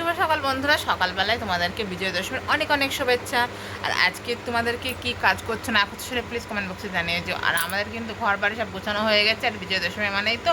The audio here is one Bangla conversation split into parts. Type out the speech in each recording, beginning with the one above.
শুভ সকাল বন্ধুরা। সকালবেলায় তোমাদেরকে বিজয় দশমীর অনেক অনেক শুভেচ্ছা। আর আজকে তোমাদেরকে কি কাজ করছ না করছ সেটা প্লিজ কমেন্ট বক্সে জানিয়ে দিও। আর আমাদের কিন্তু ঘর বাড়ি সব গোছানো হয়ে গেছে, আর বিজয় দশমী মানেই তো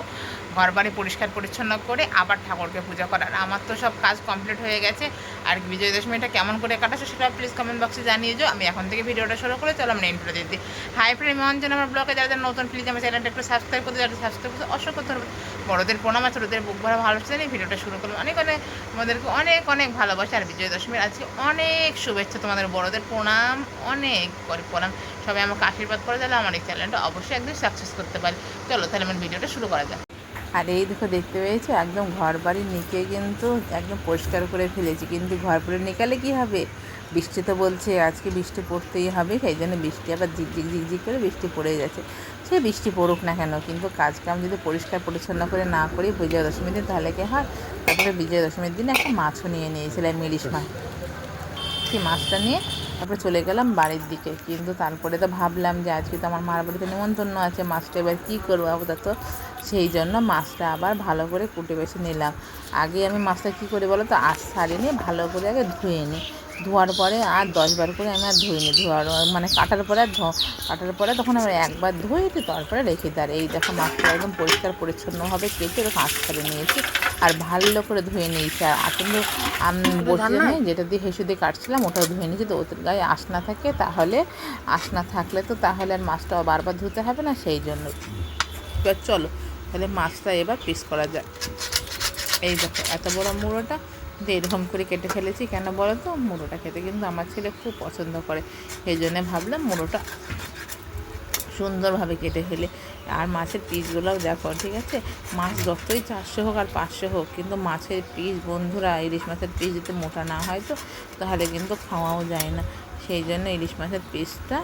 ঘর বাড়ি পরিষ্কার পরিচ্ছন্ন করে আবার ঠাকুরকে পূজা করার। আমার তো সব কাজ কমপ্লিট হয়ে গেছে। আর বিজয় দশমীটা কেমন করে কাটাছো সেটা প্লিজ কমেন্ট বক্সে জানিয়ে যাও আমি এখন থেকে ভিডিওটা শুরু করে চলো আমরা ইন্ট্রো দিয়ে হাই ফ্রেন্ড মঞ্জন আমার ব্লগে যারা যারা নতুন প্লিজ আমার চ্যানেলটা একটু সাবস্ক্রাইব করতে যারা সাবস্ক্রাইব করতে অসংখ্য ধন্যবাদ। বড়দের প্রণাম আছে ছোটোদের বুক ভরা ভালোবাসা জানি ভিডিওটা শুরু করব অনেক অনেক আমাদেরকে অনেক অনেক ভালোবাসা আর বিজয় দশমীর আজকে অনেক শুভেচ্ছা তোমাদের বড়দের প্রণাম, অনেক করে প্রণাম। সবাই আমাকে আশীর্বাদ করে, তাহলে আমার এই চ্যানেলটা অবশ্যই একদম সাকসেস করতে পারি। চলো তাহলে আমার ভিডিওটা শুরু করা যাক। আর এই দেখো দেখতে পেয়েছ? একদম ঘর বাড়ি নিকে কিন্তু একদম পরিষ্কার করে ফেলেছি। কিন্তু ঘর বাড়ি নিকালে কি হবে? বৃষ্টি তো বলছে, আজকে বৃষ্টি পড়তেই হবে, সেই জন্য বৃষ্টি আবার ঝিকঝিক ঝিকঝিক করে বৃষ্টি পড়ে যাচ্ছে। সে বৃষ্টি পড়ুক না কেন? কিন্তু কাজ কাম যদি পরিষ্কার পরিচ্ছন্ন করে না করি বিজয়া দশমীর দিন তাহলে কি হয়? তারপরে বিজয়া দশমীর দিন একটা মাছও নিয়ে নিয়েছিলাম ইলিশ মাছ। সেই মাছটা নিয়ে তারপরে চলে গেলাম বাড়ির দিকে। কিন্তু তারপরে তো ভাবলাম যে আজকে তো আমার মার বাড়িতে নিমন্ত্রণ আছে, মাছটা এবার কী করব? আপাতত সেই জন্য মাছটা আবার ভালো করে কুটে বেছে নিলাম। আগে আমি মাছটা কী করে বলো তো আশ ছাড়িয়ে নিয়ে ভালো করে আগে ধুয়ে নিই। ধোয়ার পরে আর দশবার করে আমি আর ধুয়ে নিই ধোয়ার মানে কাটার পরে আর ধো কাটার পরে তখন আমি একবার ধুয়ে দিই তারপরে রেখে দিই। আর এই দেখো মাছটা একদম পরিষ্কার পরিচ্ছন্নভাবে কেটে এরকম আশ ছাড়িয়ে নিয়েছি। আর ভালো করে ধুয়ে নিয়েছি। আর আমি বসে নিয়ে যেটা দিয়ে হেসে দিয়ে কাটছিলাম ওটাও ধুয়ে নিয়েছি। তো ওদের গায়ে আশ না থাকে তাহলে আশ না থাকলে তো তাহলে আর মাছটা বারবার ধুতে হবে না সেই জন্য। চলো। তাহলে মাছটা এবার পিস করা যাক। এই দেখো, এত বড় মুড়োটা দিয়ে এরকম করে কেটে ফেলেছি। কেন বলো তো মুড়োটা খেতে কিন্তু আমার ছেলে খুব পছন্দ করে। এই জন্যে ভাবলাম মুড়োটা সুন্দরভাবে কেটে ফেলে। আর মাছের পিসগুলোও দেখো, ঠিক আছে? মাছ যতই চারশো হোক আর পাঁচশো হোক, কিন্তু মাছের পিস, বন্ধুরা, ইলিশ মাছের পিস যদি মোটা না হয় তো, তাহলে কিন্তু খাওয়াও যায় না। সেই জন্য ইলিশ মাছের পিসটা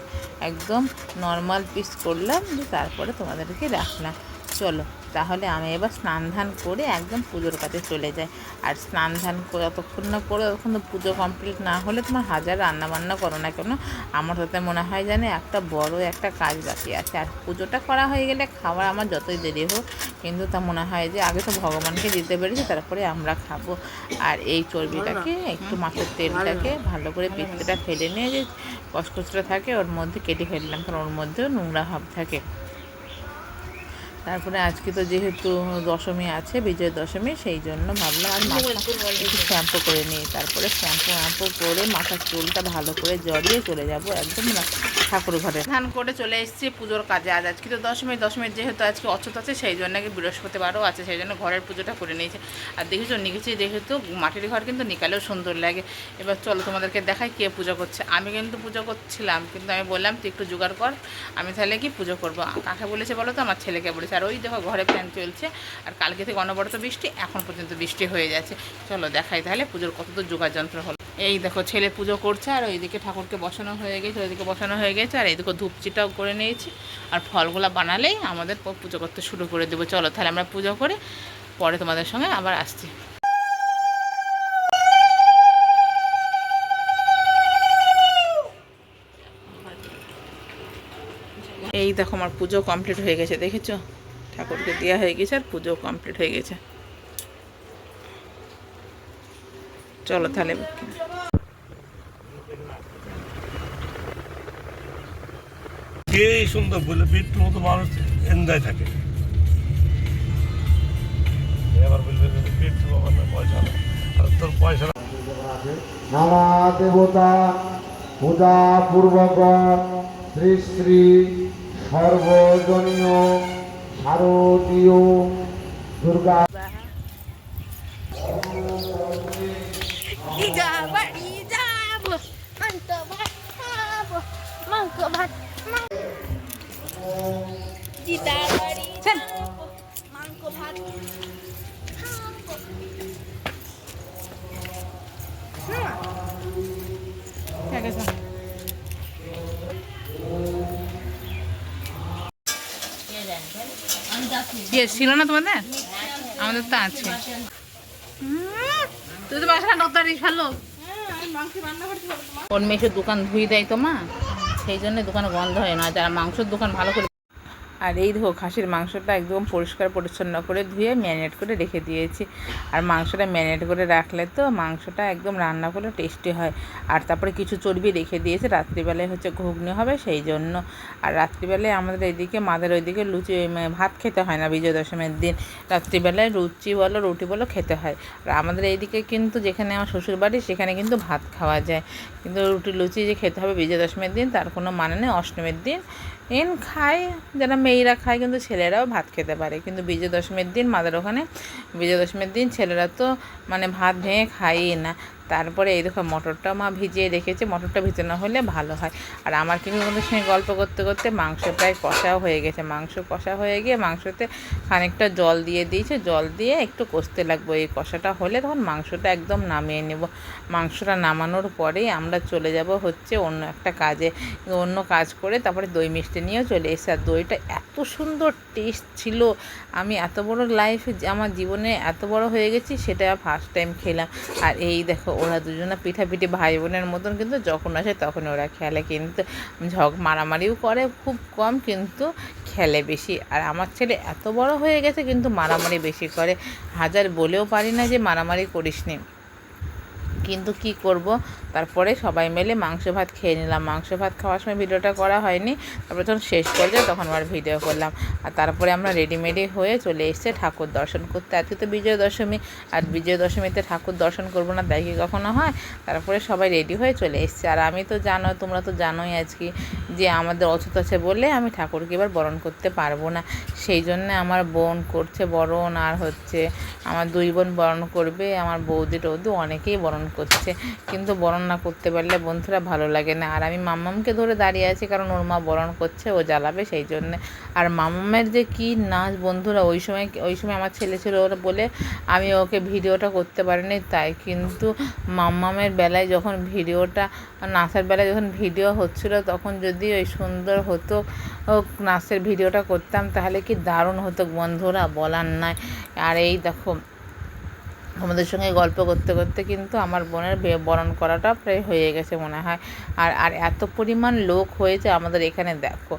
একদম নর্মাল পিস করলাম তারপরে তোমাদেরকে রাখলাম। চলো। তাহলে আমি এবার স্নান ধান করে একদম পুজোর কাছে চলে যাই। আর স্নান ধান করে যতক্ষণ না করে ততক্ষণ পুজো কমপ্লিট না হলে তোমার হাজার রান্না বান্না করো না কেন? আমার সাথে মনে হয় জানে একটা বড় একটা কাজ বাকি আছে। আর পুজোটা করা হয়ে গেলে খাবার আমার যতই দেরি হোক কিন্তু তা মনে হয় যে আগে তো ভগবানকে দিতে পেরেছি তারপরে আমরা খাব। আর এই চর্বিটাকে একটু মাছের তেলটাকে ভালো করে পিঠটা ফেলে নিয়ে যে কসকসটা থাকে ওর মধ্যে কেটে ফেললাম। কারণ ওর মধ্যেও নোংরা ভাব থাকে। তারপরে আজকে তো যেহেতু দশমী আছে বিজয় দশমী সেই জন্য ভাবলাম আর মাথা একটু শ্যাম্পু করে নিই। তারপরে শ্যাম্পু শ্যাম্পু করে মাথার চুলটা ভালো করে জড়িয়ে চলে যাব একদম না ঠাকুর ঘরে। ধান করে চলে এসেছি পুজোর কাজে। আজ আজকে তো দশমী দশমীর যেহেতু আজকে অচ্যুত আছে সেই জন্য কি বৃহস্পতিবারও আছে সেই জন্য ঘরের পুজোটা করে নিয়েছে। আর দেখেছ নিকেছি যেহেতু মাটির ঘর কিন্তু নিকালেও সুন্দর লাগে। এবার চলো তোমাদেরকে দেখাই কে পুজো করছে। আমি কিন্তু পুজো করছিলাম কিন্তু আমি বললাম তুই একটু জোগাড় কর আমি তাহলে কি পুজো করব? কাকে বলেছে বলো তো? আমার ছেলেকে বলেছে। আর ওই দেখো ঘরে ফ্যান চলছে। আর কালকে থেকে অনবরত বৃষ্টি, এখন পর্যন্ত বৃষ্টি হয়ে যাচ্ছে। চলো দেখাই তাহলে পুজোর কতদূর যোগাড় যন্ত্র হলো। এই দেখো ছেলে পুজো করছে, আর ওইদিকে ঠাকুরকে বসানো হয়ে গেছে, ওইদিকে বসানো হয়ে গেছে, আর এইদিকে ধূপচিটাও করে নিয়েছি। আর ফলগুলো বানালেই আমাদের পুজো করতে শুরু করে দেবো। চলো তাহলে আমরা পুজো করে পরে তোমাদের সঙ্গে আবার আসছি। দেখো আমার পুজো কমপ্লিট হয়ে গেছে দেখেছ? ঠাকুরকে দেওয়া হয়ে গেছে আর পুজো কমপ্লিট হয়ে গেছে। চলো তাহলে। এই সুন্দর বলে মতো মানুষ এন্দায় থাকে। এবার বলবে বিট্টু বাবা পয়সা আর তোর পয়সা নানা দেবতা পূজা পূর্বক শ্রী শ্রী সর্বজনীয় শারদীয় দুর্গা ছিল না তোমাদের? আমাদের তো আছে। তুই তো কোন মেয়ের দোকান ধুই দেয় তো মা? সেই জন্য দোকান বন্ধ হয় না। যারা মাংসের দোকান ভালো করে আর এই দেখো, খাসির মাংসটা একদম পরিষ্কার পরিচ্ছন্ন করে ধুয়ে ম্যারিনেট করে রেখে দিয়েছি। আর মাংসটা ম্যারিনেট করে রাখলে তো মাংসটা একদম রান্না করলে টেস্টি হয়। আর তারপরে কিছু চর্বি রেখে দিয়েছে, রাত্রিবেলায় হচ্ছে ঘুগনি হবে সেই জন্য। আর রাত্রিবেলায় আমাদের এইদিকে মাদের ওইদিকে লুচি ভাত খেতে হয় না বিজয় দশমীর দিন। রাত্রিবেলায় লুচি বলো, রুটি বলো খেতে হয়। আর আমাদের এইদিকে কিন্তু যেখানে আমার শ্বশুর বাড়ি সেখানে কিন্তু ভাত খাওয়া যায়। কিন্তু রুটি, লুচি যে খেতে হবে বিজয় দশমীর দিন, তার কোনো মানে নেই। অষ্টমীর দিন এন খায় যারা মেয়েরা খায়, কিন্তু ছেলেরাও ভাত খেতে পারে। কিন্তু বিজয় দশমীর দিন, মাদের ওখানে বিজয় দশমীর দিন ছেলেরা তো মানে ভাত ভেঙে খায়ই না। তারপরে এই দেখো মটরটা মা ভিজিয়ে রেখেছে, মটরটা ভিজানো হলে ভালো হয়। আর আমার কিন্তু সঙ্গে গল্প করতে করতে মাংস প্রায় কষাও হয়ে গেছে। মাংস কষা হয়ে গিয়ে মাংসতে খানিকটা জল দিয়ে দিয়েছে। জল দিয়ে একটু কষতে লাগবো। এই কষাটা হলে তখন মাংসটা একদম নামিয়ে নেব। মাংসটা নামানোর পরেই আমরা চলে যাব হচ্ছে অন্য একটা কাজে। অন্য কাজ করে তারপরে দই মিষ্টি নিয়েও চলে এসে আর দইটা এত সুন্দর টেস্ট ছিল। আমি এত বড় লাইফ আমার জীবনে এত বড় হয়ে গেছি, সেটা ফার্স্ট টাইম খেলাম। আর এই দেখো ওরা দুজনে পিঠাপিঠি ভাই বোনের মতন কিন্তু যখন আসে তখন ওরা খেলে। কিন্তু ঝগ মারামারিও করে খুব কম, কিন্তু খেলে বেশি। আর আমার ছেলে এত বড় হয়ে গেছে কিন্তু মারামারি বেশি করে। হাজার বলেও পারি না যে মারামারি করিস নি কিন্তু কি করব? তারপরে সবাই মিলে মাংস ভাত খেয়ে নিলাম। মাংস ভাত খাওয়ার সময় ভিডিওটা করা হয়নি। তারপরে যখন শেষ করলে তখন আবার ভিডিও করলাম। আর তারপরে আমরা রেডিমেডি হয়ে চলে এসেছে ঠাকুর দর্শন করতে। আজকে তো বিজয় দশমী। আর বিজয় দশমীতে ঠাকুর দর্শন করব না কি কখনো হয়। তারপরে সবাই রেডি হয়ে চলে এসছে। আর আমি তো জানো, তোমরা তো জানোই আজকে যে আমাদের অচুত আছে বলে আমি ঠাকুরকে এবার বরণ করতে পারব না। সেই জন্য আমার বোন করছে বরণ আর হচ্ছে আমার দুই বোন বরণ করবে। আমার বৌদি টৌদি অনেকেই বরণ করছে। কিন্তু বরণ না করতে পারলে বন্ধুরা ভালো লাগে না। আর আমি মাম্মামকে ধরে দাঁড়িয়ে আছি কারণ ওর মা বরণ করছে, ও জ্বালাবে সেই জন্যে। আর মাম্মামের যে কি নাচ বন্ধুরা, ওই সময় ওই সময় আমার ছেলে ছিল ওরা বলে আমি ওকে ভিডিওটা করতে পারিনি, তাই কিন্তু মাম্মামের বেলায় যখন ভিডিওটা, নাচের বেলায় যখন ভিডিও হচ্ছিল, তখন যদি ওই সুন্দর হতো, ও নাচের ভিডিওটা করতাম, তাহলে কি দারুণ হতো বন্ধুরা, বলার নাই আর এই দেখো আমাদের সঙ্গে গল্প করতে করতে কিন্তু আমার বোনের বরণ করাটা প্রায় হয়ে গেছে মনে হয়। আর আর এত পরিমাণ লোক হয়েছে আমাদের এখানে, দেখো।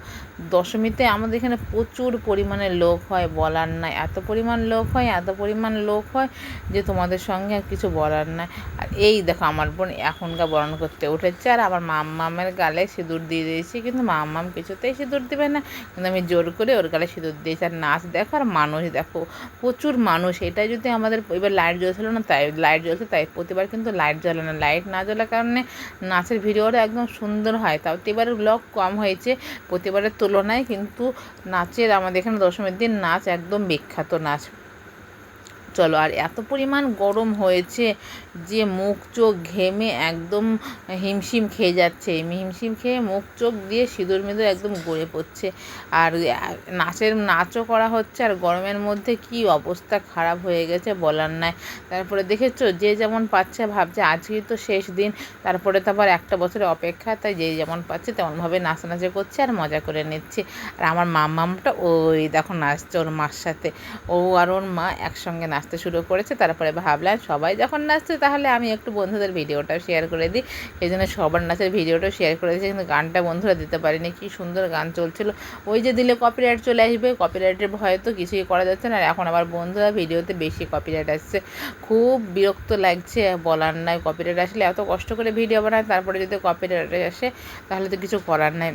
দশমীতে আমাদের এখানে প্রচুর পরিমাণে লোক হয় বলার নাই। এত পরিমাণ লোক হয়, এত পরিমাণ লোক হয় যে তোমাদের সঙ্গে আর কিছু বলার নাই। আর এই দেখো, আমার বোন এখনকার বরণ করতে উঠেছে আর আমার মাম্মামের গালে সিঁদুর দিয়ে দিয়েছি। কিন্তু মাম্মাম কিছুতেই সিঁদুর দিবে না। কিন্তু আমি জোর করে ওর গালে সিঁদুর দিয়েছি। আর নাচ দেখো আর মানুষ দেখো, প্রচুর মানুষ। এটা যদি আমাদের এবার লাইট জ্বলছিল না, তাই লাইট জ্বলছে, তাই প্রতিবার কিন্তু লাইট জ্বলে না। লাইট না জ্বলার কারণে নাচের ভিডিওটা একদম সুন্দর হয়। তাও এবারে ব্লগ কম হয়েছে, প্রতিবারের তুলনায় কিন্তু নাচের আমাদের এখানে দশমীর দিন নাচ একদম বিখ্যাত নাচ। চলো, আর এত পরিমাণ গরম হয়েছে যে মুখ চোখ ঘেমে একদম হিমশিম খেয়ে যাচ্ছে। হিমশিম খেয়ে মুখ চোখ দিয়ে সিঁদুর মিঁদুর একদম গড়ে পড়ছে। আর নাচের, নাচও করা হচ্ছে। আর গরমের মধ্যে কি অবস্থা খারাপ হয়ে গেছে বলার নাই। তারপরে দেখেছ? যে যেমন পাচ্ছে ভাবছে, আজকেই তো শেষ দিন। তারপরে তো আবার একটা বছরের অপেক্ষা। তাই যে যেমন পাচ্ছে, তেমনভাবে নাচানাচি করছে আর মজা করে নিচ্ছে। আর আমার মামামটা ওই দেখো নাচছে ওর মার সাথে। ও আর ওর মা একসঙ্গে নাচতে শুরু করেছে। তারপরে ভাবলাম সবাই যখন নাচছে তাহলে আমি একটু বন্ধুদের ভিডিওটাও শেয়ার করে দিই। সেই জন্য সবার নাচের ভিডিওটাও শেয়ার করে দিয়েছি, কিন্তু গানটা বন্ধুরা দিতে পারিনি। কি সুন্দর গান চলছিল। ওই যে দিলে কপিরাইট চলে আসবে কপিরাইটের ভয়ে তো কিছুই করা যাচ্ছে না। আর এখন আবার বন্ধুরা ভিডিওতে বেশি কপিরাইট আসছে। খুব বিরক্ত লাগছে, বলার নাই। কপিরাইট আসলে এত কষ্ট করে ভিডিও বানায়, তারপরে যদি কপিরাইট আসে, তাহলে তো কিছু করার নাই।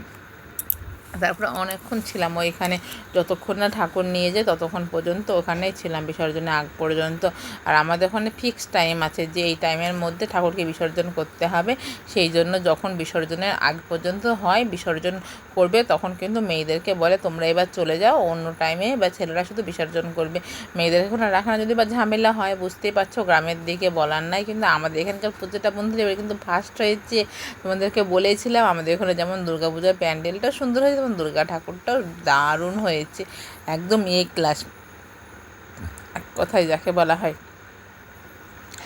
তারপরে অনেকক্ষণ ছিলাম ওইখানে। যতক্ষণ না ঠাকুর নিয়ে যায় ততক্ষণ পর্যন্ত ওখানেই ছিলাম বিসর্জনের আগ পর্যন্ত। আর আমাদের ওখানে ফিক্স টাইম আছে যে এই টাইমের মধ্যে ঠাকুরকে বিসর্জন করতে হবে। সেই জন্য যখন বিসর্জনের আগ পর্যন্ত হয়, বিসর্জন করবে তখন কিন্তু মেয়েদেরকে বলে, তোমরা এবার চলে যাও, অন্য টাইমে বা ছেলেরা শুধু বিসর্জন করবে। মেয়েদের এখন রাখানো যদি বা ঝামেলা হয়, বুঝতেই পারছ, গ্রামের দিকে বলার নাই। কিন্তু আমাদের এখানকার প্রতিটা বন্ধুরা এবার কিন্তু ফার্স্ট হয়েছে। তোমাদেরকে বলেছিলাম, আমাদের এখানে যেমন দুর্গাপূজার প্যান্ডেলটা সুন্দর হয়েছে তেমন দুর্গা ঠাকুরটাও দারুণ হয়েছে একদম এ ক্লাস এক কথায় যাকে বলা হয়?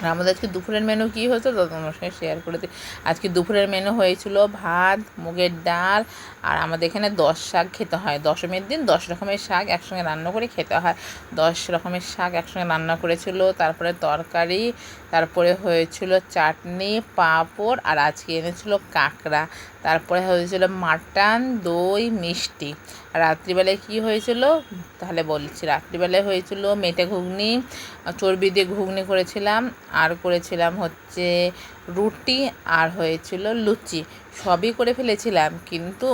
আর আমাদের আজকে দুপুরের মেনু কী হতো তো তোমার সঙ্গে শেয়ার করে দিই। আজকে দুপুরের মেনু হয়েছিল ভাত, মুগের ডাল, আর আমাদের এখানে দশ শাক খেতে হয়। দশমীর দিন দশ রকমের শাক একসঙ্গে রান্না করে খেতে হয়। দশ রকমের শাক একসঙ্গে রান্না করেছিল, তারপরে তরকারি, তারপরে হয়েছিল চাটনি, পাঁপড়, আর আজকে এনেছিল কাঁকড়া। তারপরে হয়েছিল মাটন, দই, মিষ্টি। রাত্রিবেলায় কি হয়েছিল? তাহলে বলছি, রাত্রিবেলায় হয়েছিল মেটে ঘুগনি, চর্বি দিয়ে ঘুগনি করেছিলাম, আর করেছিলাম হচ্ছে রুটি, আর হয়েছিল লুচি। সবই করে ফেলেছিলাম, কিন্তু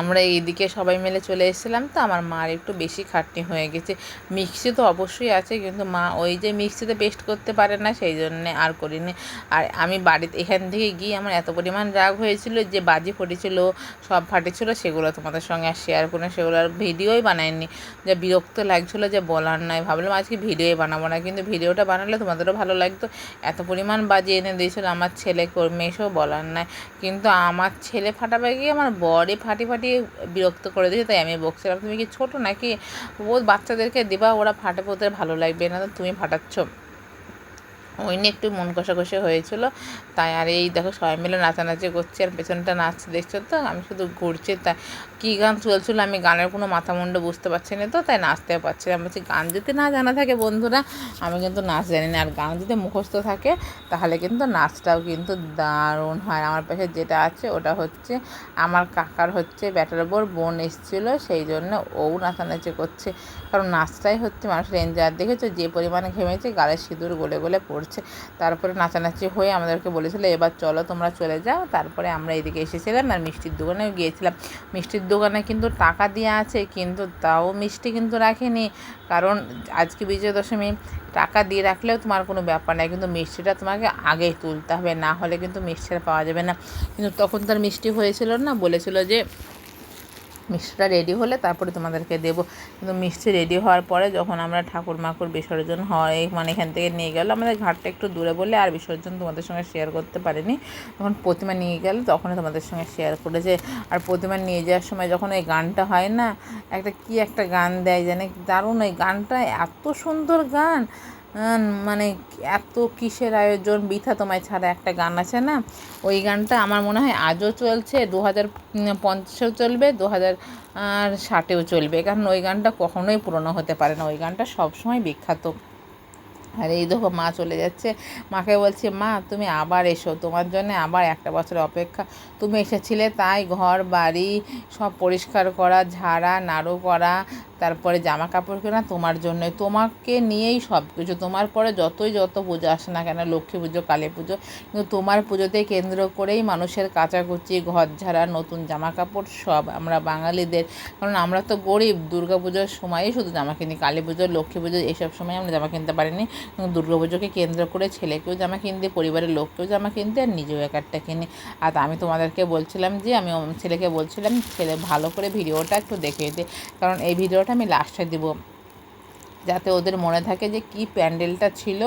আমরা এইদিকে সবাই মিলে চলে এসেছিলাম তো আমার মার একটু বেশি খাটনি হয়ে গেছে। মিক্সি তো অবশ্যই আছে, কিন্তু মা ওই যে মিক্সিতে পেস্ট করতে পারে না, সেই জন্যে আর করিনি। আর আমি বাড়িতে এখান থেকে গিয়ে আমার এত পরিমাণ রাগ হয়েছিল যে বাজি ফুটেছিল, সব ফাটেছিল, সেগুলো তোমাদের সঙ্গে আর শেয়ার করে সেগুলো আর ভিডিওই বানাইনি। যে বিরক্ত লাগছিল যে বলার নয়, ভাবলাম আজকে ভিডিওই বানাবো না, কিন্তু ভিডিওটা বানালে তোমাদেরও ভালো লাগতো। এত পরিমাণ বাজি এনে দিয়েছিল আমার ছেলে কর্মী এসেও বলার নয়। কিন্তু আমার ছেলে ফাটাবে গিয়ে আমার বরে ফাটি ফাটি বিরক্ত করে দিয়েছে, তাই আমি বকছিলাম তুমি কি ছোটো নাকি? ও বাচ্চাদেরকে দেবা, ওরা ফাটে ওদের ভালো লাগবে না, তুমি ফাটাচ্ছ। ওই নিয়ে একটু মন কষাকষি হয়েছিল। তাই আর এই দেখো সবাই মিলে নাচানাচি করছে আর পেছনটা নাচছে, দেখছ তো? আমি শুধু ঘুরছি, তাই কী গান চলছিল আমি গানের কোনো মাথা মুন্ড বুঝতে পারছি না তো, তাই নাচতে পারছি না। আমি বলছি, গান যদি না জানা থাকে বন্ধুরা, আমি কিন্তু নাচ জানি না। আর গান যদি মুখস্থ থাকে, তাহলে কিন্তু নাচটাও কিন্তু দারুণ হয়। আমার পাশে যেটা আছে, ওটা হচ্ছে আমার কাকার হচ্ছে ব্যাটার বোর বোন এসেছিল, সেই জন্য ও নাচানাচি করছে। কারণ নাচটাই হচ্ছে মানুষের এনজয় দেখেছ যে পরিমাণে ঘেমেছে গালে সিঁদুর গলে গলে পড়ছে তারপরে নাচানাচি হয়ে আমাদেরকে বলেছিলো, এবার চলো তোমরা চলে যাও। তারপরে আমরা এদিকে এসেছিলাম আর মিষ্টির দোকানে গিয়েছিলাম। মিষ্টির দোকানে কিন্তু টাকা দেওয়া আছে, কিন্তু তাও মিষ্টি কিন্তু রাখেনি। কারণ আজকে বিজয় দশমী টাকা দিয়ে রাখলেও তোমার কোনো ব্যাপার নাই। কিন্তু মিষ্টিটা তোমাকে আগেই তুলতে হবে, না হলে কিন্তু মিষ্টিটা পাওয়া যাবে না। কিন্তু তখন তার মিষ্টি হয়েছিল না, বলেছিল যে মিষ্টিটা রেডি হলে তারপরে তোমাদেরকে দেবো। কিন্তু মিষ্টি রেডি হওয়ার পরে যখন আমরা ঠাকুর মাকুর বিসর্জন হয় মানে এখান থেকে নিয়ে গেল, আমাদের ঘাটটা একটু দূরে বলে আর বিসর্জন তোমাদের সঙ্গে শেয়ার করতে পারিনি। যখন প্রতিমা নিয়ে গেল, তখনই তোমাদের সঙ্গে শেয়ার করেছে আর প্রতিমা নিয়ে যাওয়ার সময় যখন ওই গানটা হয় না, একটা কি একটা গান দেয় জানে? দারুণ ওই গানটা, এত সুন্দর গান! মানে এত কিসের আয়োজন? বৃথা তোমায় ছাড়া একটা গান আছে না? ওই গানটা আমার মনে হয় আজও চলছে দু হাজার পঞ্চাশেও চলবে দু হাজার ষাটেও চলবে। কারণ ওই গানটা কখনোই পুরনো হতে পারে না। ওই গানটা সবসময় বিখ্যাত। আর এই দেখো মা চলে যাচ্ছে। মাকে বলছি, মা, তুমি আবার এসো। তোমার জন্য আবার একটা বছর অপেক্ষা। তুমি এসেছিলে তাই ঘর, বাড়ি, সব পরিষ্কার করা, ঝাড়া, নাড়ু করা, তারপরে জামা কাপড় কেনা, তোমার জন্যই। তোমাকে নিয়েই সব কিছু। তোমার পরে যতই যত পুজো আসে না কেন, লক্ষ্মী পুজো, কালী পুজো, কিন্তু তোমার পুজোতে কেন্দ্র করেই মানুষের কাচাকুচি, ঘর ঝাড়া, নতুন জামা কাপড় সব আমরা বাঙালিদের। কারণ আমরা তো গরিব। দুর্গা পুজোর সময়ই শুধু জামা কিনি। কালী পুজো, লক্ষ্মী পুজো এইসব সময় আমরা জামা কিনতে পারিনি। দুর্গা পুজোকে কেন্দ্র করে ছেলেকেও জামা কিনতে, পরিবারের লোককেও জামা কিনতে আর নিজেও এক একটা কিনি। আর আমি তোমাদেরকে বলছিলাম যে, আমি ছেলেকে বলছিলাম, ছেলে ভালো করে ভিডিওটা একটু দেখে দিই কারণ এই ভিডিওটা আমি লাস্টে দিব। যাতে ওদের মনে থাকে যে কি প্যান্ডেলটা ছিল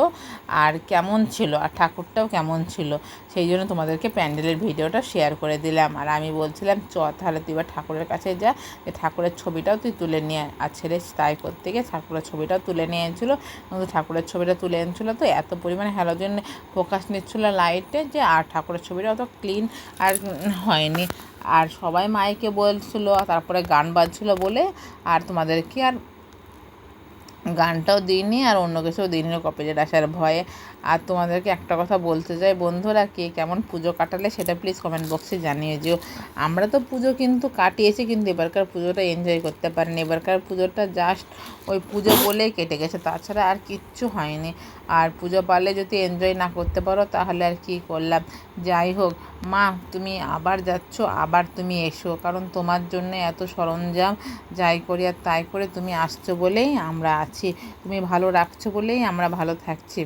আর কেমন ছিল, আর ঠাকুরটাও কেমন ছিল। সেই জন্য তোমাদেরকে প্যান্ডেলের ভিডিওটা শেয়ার করে দিলাম। আর আমি বলছিলাম, চ, তাহলে তুই এবার ঠাকুরের কাছে যা। যে ঠাকুরের ছবিটাও তুই তুলে নিয়ে আর ছেলে তাই করতে গিয়ে ঠাকুরের ছবিটাও তুলে নিয়ে এনেছিল কিন্তু ঠাকুরের ছবিটা তুলে এনেছিলো তো এত পরিমাণে হ্যালোজেন ফোকাস নিচ্ছিলো লাইটে যে আর ঠাকুরের ছবিটা অত ক্লিন আর হয়নি। আর সবাই মাইকে বলছিল, তারপরে গান বাজছিল বলে। আর তোমাদেরকে আর গানটাও দিইনি আর অন্য কিছুও দিইনি কপিরাইট আসার ভয়ে। আর তোমাদেরকে একটা কথা বলতে চাই। বন্ধুরা, কে কেমন পুজো কাটালে সেটা প্লিজ কমেন্ট বক্সে জানিয়ে যেও আমরা তো পুজো কিন্তু কাটিয়েছি, কিন্তু এবারকার পুজোটা এনজয় করতে পারিনি। এবারকার পুজোটা জাস্ট ওই পুজো বলেই কেটে গেছে, তাছাড়া আর কিচ্ছু হয়নি। আর পুজো পারলে যদি এনজয় না করতে পারো, তাহলে আর কি করলাম? যাই হোক, মা, তুমি আবার যাচ্ছ, আবার তুমি এসো, কারণ তোমার জন্য এত সরঞ্জাম, যাই করি আর তাই করে তুমি আসছো বলেই আমরা আছি। তুমি ভালো রাখছো বলেই আমরা ভালো থাকছি।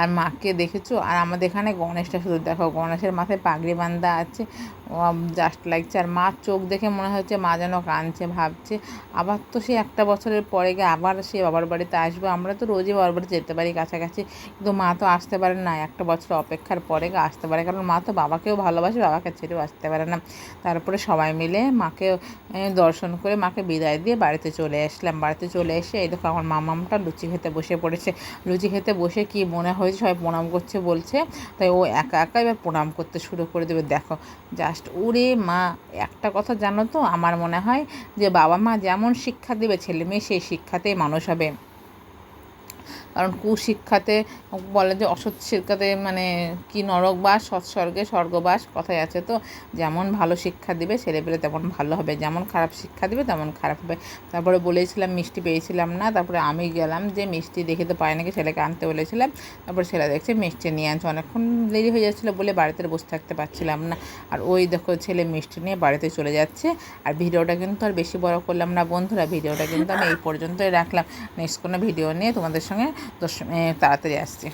আর মাকে দেখেছ? আর আমাদের এখানে গণেশটা শুধু দেখো, গণেশের মাথায় পাগড়ি বান্ধা আছে। জাস্ট লাগছে। আর মার চোখ দেখে মনে হচ্ছে মা যেন কাঁদছে, ভাবছে। আবার তো সে একটা বছরের পরে গিয়ে আবার সে বাবার বাড়িতে আসবে। আমরা তো রোজই বাবার বাড়িতে যেতে পারি কাছাকাছি। কিন্তু মা তো আসতে পারে না। একটা বছর অপেক্ষার পরে গিয়ে আসতে পারে। কারণ মা তো বাবাকেও ভালোবাসে, বাবাকে ছেড়েও আসতে পারে না। তারপরে সবাই মিলে মাকে দর্শন করে মাকে বিদায় দিয়ে বাড়িতে চলে আসলাম। বাড়িতে চলে এসে এই দেখো আমার মামামটা লুচি খেতে বসে পড়েছে। লুচি খেতে বসে কি মনে হয়েছে, সবাই প্রণাম করছে, বলছে। তাই ও একা একা এবার প্রণাম করতে শুরু করে দেবে। দেখো জাস্ট ওরে মা, একটা কথা জানো তো, আমার মনে হয় যে বাবা মা যেমন শিক্ষা দেবে, ছেলে মেয়ে সেই শিক্ষাতেই মানুষ হবে। কারণ কুশিক্ষাতে বলে যে অসৎ শিক্ষাতে মানে কি নরকবাস সৎস্বর্গে স্বর্গবাস কথায় আছে তো। যেমন ভালো শিক্ষা দিবে ছেলেপেলে তেমন ভালো হবে, যেমন খারাপ শিক্ষা দিবে তেমন খারাপ হবে। তারপরে বলেছিলাম মিষ্টি পেয়েছিলাম না, তারপরে আমি গেলাম যে মিষ্টি দেখে তো পাই নাকি, ছেলেকে আনতে বলেছিলাম। তারপরে ছেলে দেখছে মিষ্টি নিয়ে আনছে, অনেকক্ষণ দেরি হয়ে যাচ্ছিল বলে বাড়িতে বসে থাকতে পারছিলাম না। আর ওই দেখো ছেলে মিষ্টি নিয়ে বাড়িতে চলে যাচ্ছে। আর ভিডিওটা কিন্তু আর বেশি বড় করলাম না বন্ধুরা, ভিডিওটা কিন্তু আমি এই পর্যন্তই রাখলাম। নেক্সট কোনো ভিডিও নিয়ে তোমাদের সঙ্গে দশ তাড়াতাড়ি আসছি।